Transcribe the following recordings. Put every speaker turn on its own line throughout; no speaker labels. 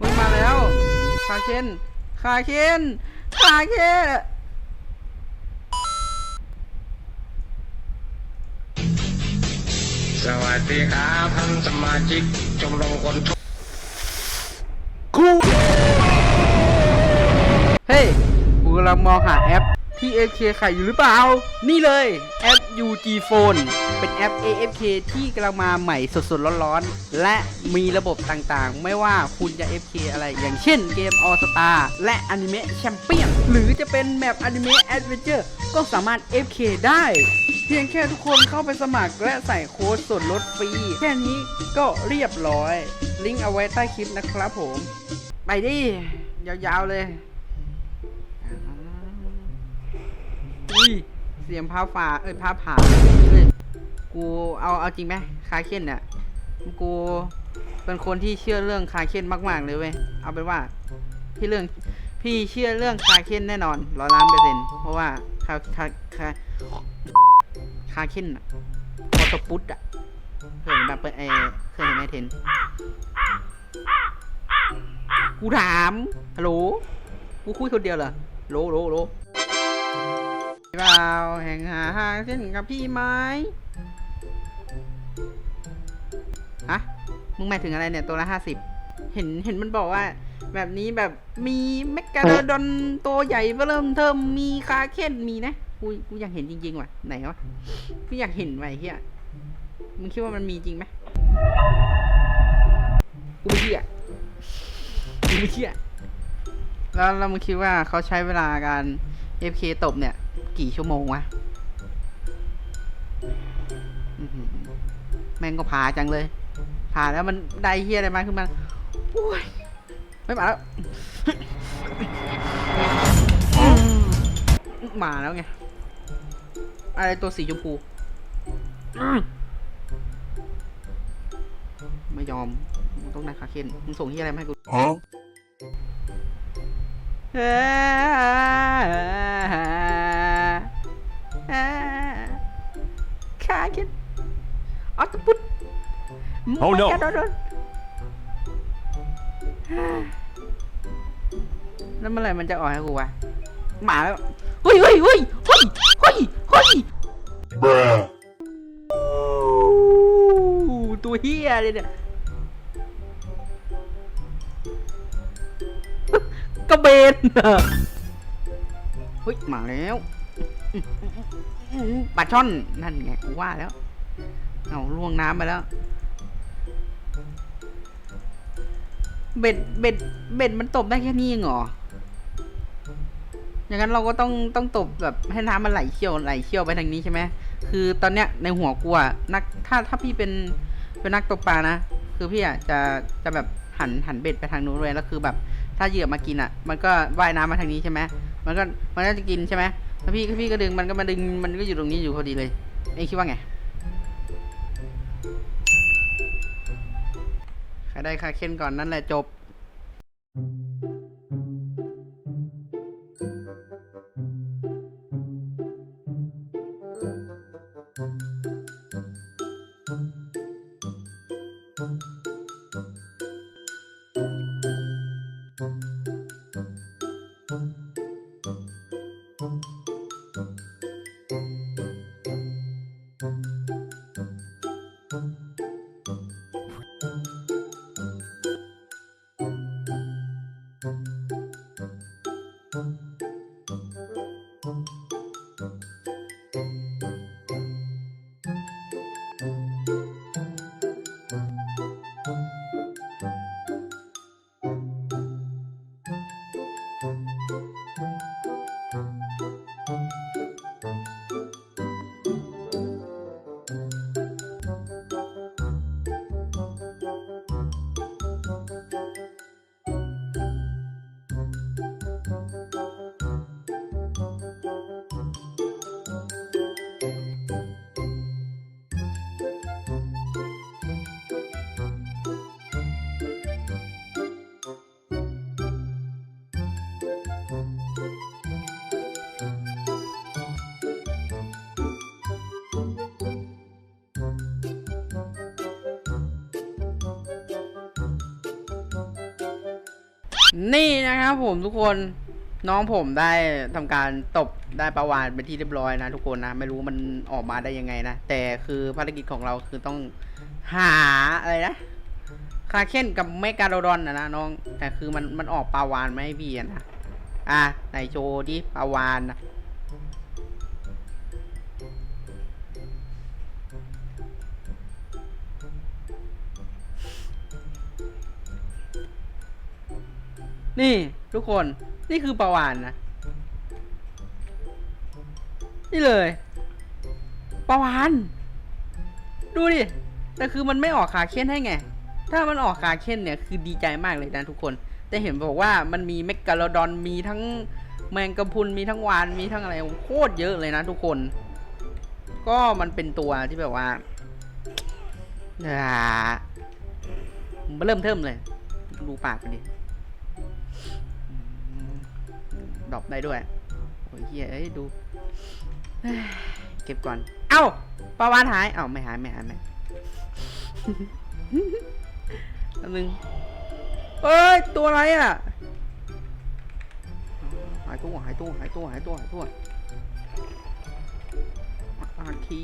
มึงมาแล้วคาเคนคาเคนคาเคน
สวัสดีครับท่านสมาชิกชมรมคนทุก
เฮ้ยกูกำลังมองหาแอปที่ AFK ขายอยู่หรือเปล่า นี่เลย แอป UG Phone เป็นแอป AFK ที่กำลังมาใหม่สดๆร้อนๆ และมีระบบต่างๆ ไม่ว่าคุณจะ AFK อะไร อย่างเช่นเกม All Star และ Anime Champion หรือจะเป็นแมป Anime Adventure ก็สามารถ AFK ได้ เพียงแค่ทุกคนเข้าไปสมัครและใส่โค้ดส่วนลดฟรี แค่นี้ก็เรียบร้อย ลิงก์เอาไว้ใต้คลิปนะครับผม ไปดิ ยาวๆเลยอุ้ยเสียงพ้าฝ่าเอ้ยพ้าผ่าเฮ้ย กูเอาเอาจริงไหมคาเคนเนี่ยกูเป็นคนที่เชื่อเรื่องคาเคนมากๆเลยเว้ยเอาเป็นว่าพี่เรื่องพี่เชื่อเรื่องคาเคนแน่นอนร้อยล้านเปอร์เซ็นต์เพราะว่าคาคาคาคาเคนอะออโตปุตอะเคยเห็นแบบเปไอเคยเห็นไหมเทนกูถามฮัลโหลกูคุยคนเดียวเหรอโลโลโหลเปล่าแห่งหาหางเส้นกับพี่ไหม มึงหมายถึงอะไรเนี่ยตัวละห้าสิบเห็นเห็นมันบอกว่า แบบนี้แบบมีแมกกาโดดอนตัวใหญ่เริ่มเทิมมีคาเคนมีนะกูกูอยากเห็นจริงๆว่ะไหนวะกูอยากเห็นไว้เฮียมึงคิดว่ามันมีจริงไหมกูไม่เชื่อกูไม่เชื่อแล้วแล้วมึงคิดว่าเขาใช้เวลาการ FK ตบเนี่ย กี่ชั่วโมงวะแม่งก็พาจังเลย พาแล้วมันได้เฮียอะไรมาขึ้นมาโอ้ยไม่มาแล้วมาแล้วไง อะไรตัวสีชมพูอื้อไม่ยอมมึงต้องได้คาเคนมึงส่งเฮียอะไรมาให้กู
Huh?
ขาคิดออตพุด
Oh no
แล้วเมื่อไหร่มันจะออกให้กูวะหมาแล้วเฮ้ยเฮ้ยเฮ้ยเฮ้ยเฮ้ยเฮ้ย
Bruh.
ตัวเฮียเลยเนี่ยกระเบนเฮ้ยมาแล้วปลาช่อนนั่นไงกูว่าแล้ว เอาล่วงน้ำไปแล้ว เบ็ดเบ็ดเบ็ดมันตบได้แค่นี้เองเหรออย่างนั้นเราก็ต้องต้องตบแบบให้น้ำมันไหลเชี่ยวไหลเชี่ยวไปทางนี้ใช่ไหมคือตอนเนี้ยในหัวกูอะนักถ้าถ้าพี่เป็นเป็นนักตกปลานะคือพี่อะจะจะแบบหันหันเบ็ดไปทางนู้นเลยแล้วคือแบบ ถ้าเหยื่อมากินอะมันก็ว่ายน้ำมาทางนี้ใช่ไหมมันก็มันก็จะกินใช่ไหมถ้าพี่พี่ก็ดึงมันก็มาดึงมันก็อยู่ตรงนี้อยู่พอดีเลยเอ้คิดว่าไง ใครได้คาเคนก่อนนั่นแหละจบ
Thank you.
นี่นะครับผมทุกคนน้องผมได้ทำการตบได้ประวานเป็นที่เรียบร้อยนะทุกคนนะ ไม่รู้มันออกมาได้ยังไงนะ แต่คือภารกิจของเราคือต้องหาอะไรนะคาเคนกับเมกาโดดอนนะนะน้อง แต่คือมันมันออกปลาวานมาให้พี่นะ อะไหนโชว์ดิปลาวานนะ นี่ทุกคนนี่คือปลาวานนะ นี่เลยปลาวาน ดูดิ แต่คือมันไม่ออกขาเค้นให้ไง ถ้ามันออกขาเค้นเนี่ย คือดีใจมากเลยนะทุกคน แต่เห็นบอกว่ามันมีเมกาโลดอนมีทั้งแมงกะพุนมีทั้งวานมีทั้งอะไรโคตรเยอะเลยนะทุกคน ก็มันเป็นตัวที่แบบว่าอ่ามันเริ่มเทิมเลย ดูปากกันดิ ดรอปได้ด้วยโอ้ยเฮียเอ้ยดูเก็บก่อน เอ้าปลาวานหาย เอ้าไม่หายไม่หายไม่อันนึงเอ้ยตัวอะไรอะหายตัวหายตัวหายตัวหายตัวหายตัวอาคี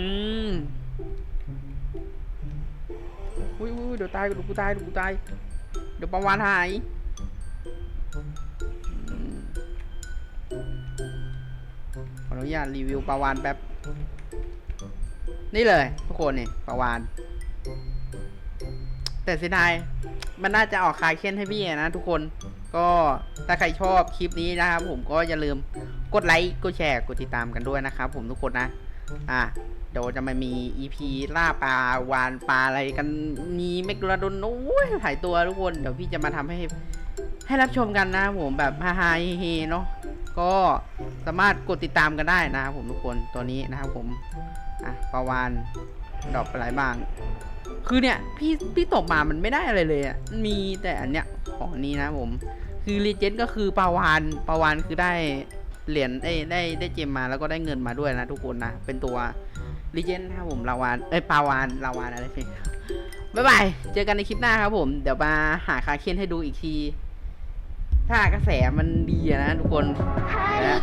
อืมอุ้ยอุ้ยเดี๋ยวตายเดี๋ยวกูตายเดี๋ยวกูตาย เดี๋ยวประวานหายขออนุญาตรีวิวประวานแป๊บ นี่เลย ทุกคนนี่ประวาน แต่เสียดายมันน่าจะออกคลายเค้นให้พี่นะทุกคน ก็ถ้าใครชอบคลิปนี้นะครับผมก็อย่าลืมกดไลค์ กดแชร์ กดติดตามกันด้วยนะครับผมทุกคนนะ อะเดี๋ยวจะมามี EP ล่าปลาวานปลาอะไรกันมีเมกลาโดนโอ้ยหายตัวทุกคนเดี๋ยวพี่จะมาทำให้ ให้รับชมกันนะผมแบบฮาฮาเฮเนาะก็สามารถกดติดตามกันได้นะครับผมทุกคนตัวนี้นะครับผมอะปลาวานดอกอะไรบาง คือเนี่ยพี่พี่ตกมามันไม่ได้อะไรเลยอะมีแต่อันเนี้ยของนี้นะผม คือรีเจนก็คือปลาวานปลาวานคือได้ เหรียญได้ได้ได้เจมมาแล้วก็ได้เงินมาด้วยนะทุกคนนะ เป็นตัวลีเจนครับผมลาวานเอ้ปาวานลาวานอะไรเพียบ๊ายบาย เจอกันในคลิปหน้าครับผม เดี๋ยวมาหาคาเคนให้ดูอีกที ถ้ากระแสมันดีนะทุกคน
นะ